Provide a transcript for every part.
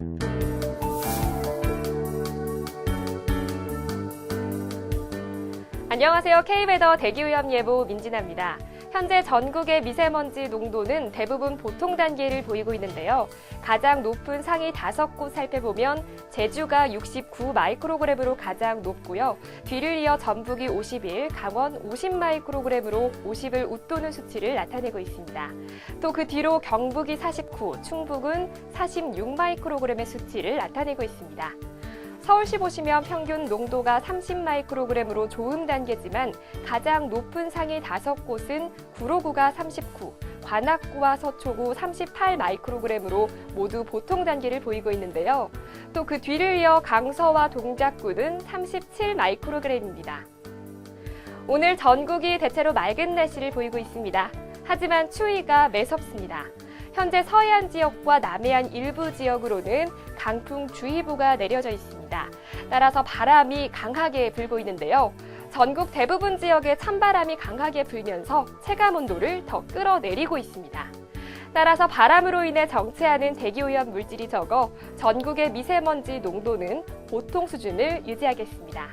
Thank you. 안녕하세요. K베더 대기오염 예보 민진아입니다. 현재 전국의 미세먼지 농도는 대부분 보통 단계를 보이고 있는데요. 가장 높은 상위 다섯 곳 살펴보면 제주가 69 마이크로그램으로 가장 높고요. 뒤를 이어 전북이 51, 강원 50 마이크로그램으로 50을 웃도는 수치를 나타내고 있습니다. 또 그 뒤로 경북이 49, 충북은 46 마이크로그램의 수치를 나타내고 있습니다. 서울시 보시면 평균 농도가 30 마이크로그램으로 좋음 단계지만 가장 높은 상위 다섯 곳은 구로구가 39, 관악구와 서초구 38 마이크로그램으로 모두 보통 단계를 보이고 있는데요. 또 그 뒤를 이어 강서와 동작구는 37 마이크로그램입니다. 오늘 전국이 대체로 맑은 날씨를 보이고 있습니다. 하지만 추위가 매섭습니다. 현재 서해안 지역과 남해안 일부 지역으로는 강풍주의보가 내려져 있습니다. 따라서 바람이 강하게 불고 있는데요. 전국 대부분 지역에 찬바람이 강하게 불면서 체감 온도를 더 끌어내리고 있습니다. 따라서 바람으로 인해 정체하는 대기오염 물질이 적어 전국의 미세먼지 농도는 보통 수준을 유지하겠습니다.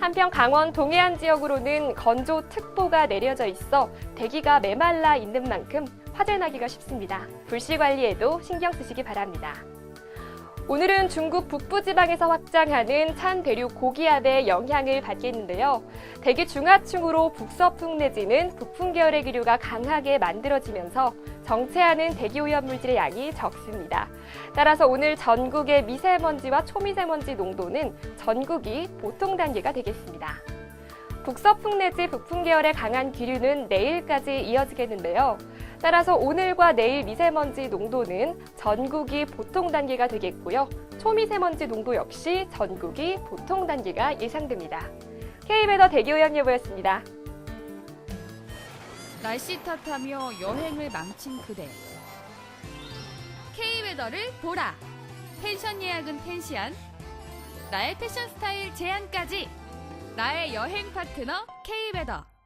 한편 강원 동해안 지역으로는 건조특보가 내려져 있어 대기가 메말라 있는 만큼 화재 나기가 쉽습니다. 불씨 관리에도 신경 쓰시기 바랍니다. 오늘은 중국 북부지방에서 확장하는 찬 대륙 고기압의 영향을 받겠는데요. 대기 중하층으로 북서풍 내지는 북풍 계열의 기류가 강하게 만들어지면서 정체하는 대기 오염 물질의 양이 적습니다. 따라서 오늘 전국의 미세먼지와 초미세먼지 농도는 전국이 보통 단계가 되겠습니다. 북서풍 내지 북풍 계열의 강한 기류는 내일까지 이어지겠는데요. 따라서 오늘과 내일 미세먼지 농도는 전국이 보통 단계가 되겠고요. 초미세먼지 농도 역시 전국이 보통 단계가 예상됩니다. K베더 대기오염 예보였습니다. 날씨 탓하며 여행을 망친 그대. K웨더를 보라. 펜션 예약은 펜시안. 나의 패션 스타일 제안까지. 나의 여행 파트너 K웨더.